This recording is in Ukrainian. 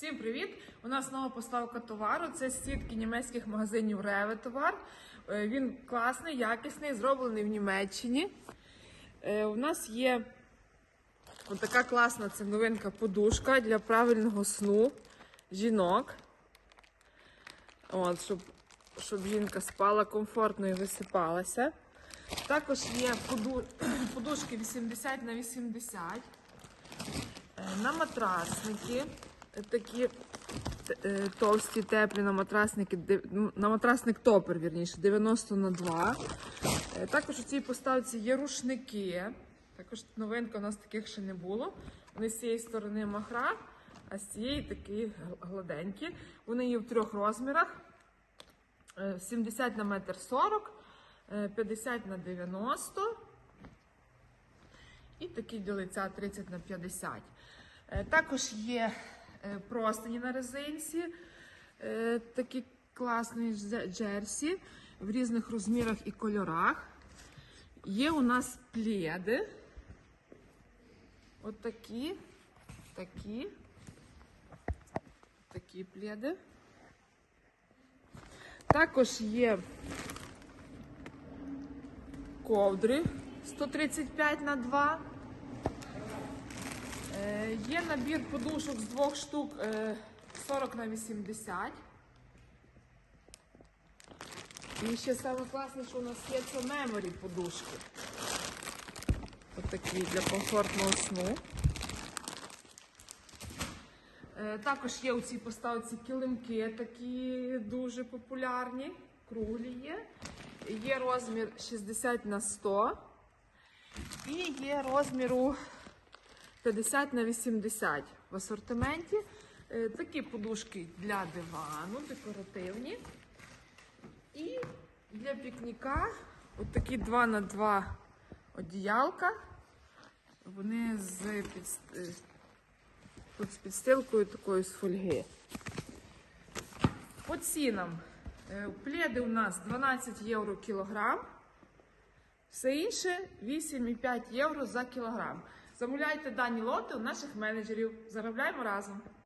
Всім привіт! У нас нова поставка товару. Це сітки німецьких магазинів Реве товар. Е, Він класний, якісний, зроблений в Німеччині. Е, У нас є така класна це новинка подушка для правильного сну жінок. От, щоб, щоб жінка спала комфортно і висипалася. Також є поду- подушки 80 на 80 Е, на матрасники. Е, Такі е, товсті, теплі на матрасники, ну, на матрасник топер, вірніше, 90 на 2. Е, Також у цій поставці є рушники. Також новинка у нас таких ще не було. Вони з цієї сторони махра, а з цієї такі гладенькі. Вони є в трьох розмірах: Е, 70 на метр 40, е, 50 на 90 і такі лиця 30 на 50. Е, Також є е, простині на резинці, е, такі класні дже- джерсі в різних розмірах і кольорах. Є у нас пледи. От такі, такі, такі пледи. Також є ковдри 135 на 2. Е, Є набір подушок з двох штук е, 40 на 80. І ще саме класне, що у нас є це меморі подушки. Отакі для комфортного сну. Е, Також є у цій поставці килимки, такі дуже популярні, круглі є. Є розмір 60 на 100 і є розміру 50 на 80 в асортименті. Е, Такі подушки для дивану, декоративні. І для пікніка от такі 2 на 2 одіялка. Вони з, підс- е, з підстилкою такою з фольги. По цінам. Е, Пледи у нас 12 євро кілограм. Все інше 8,5 євро за кілограм. Замовляйте дані лоти у наших менеджерів. Заробляємо разом.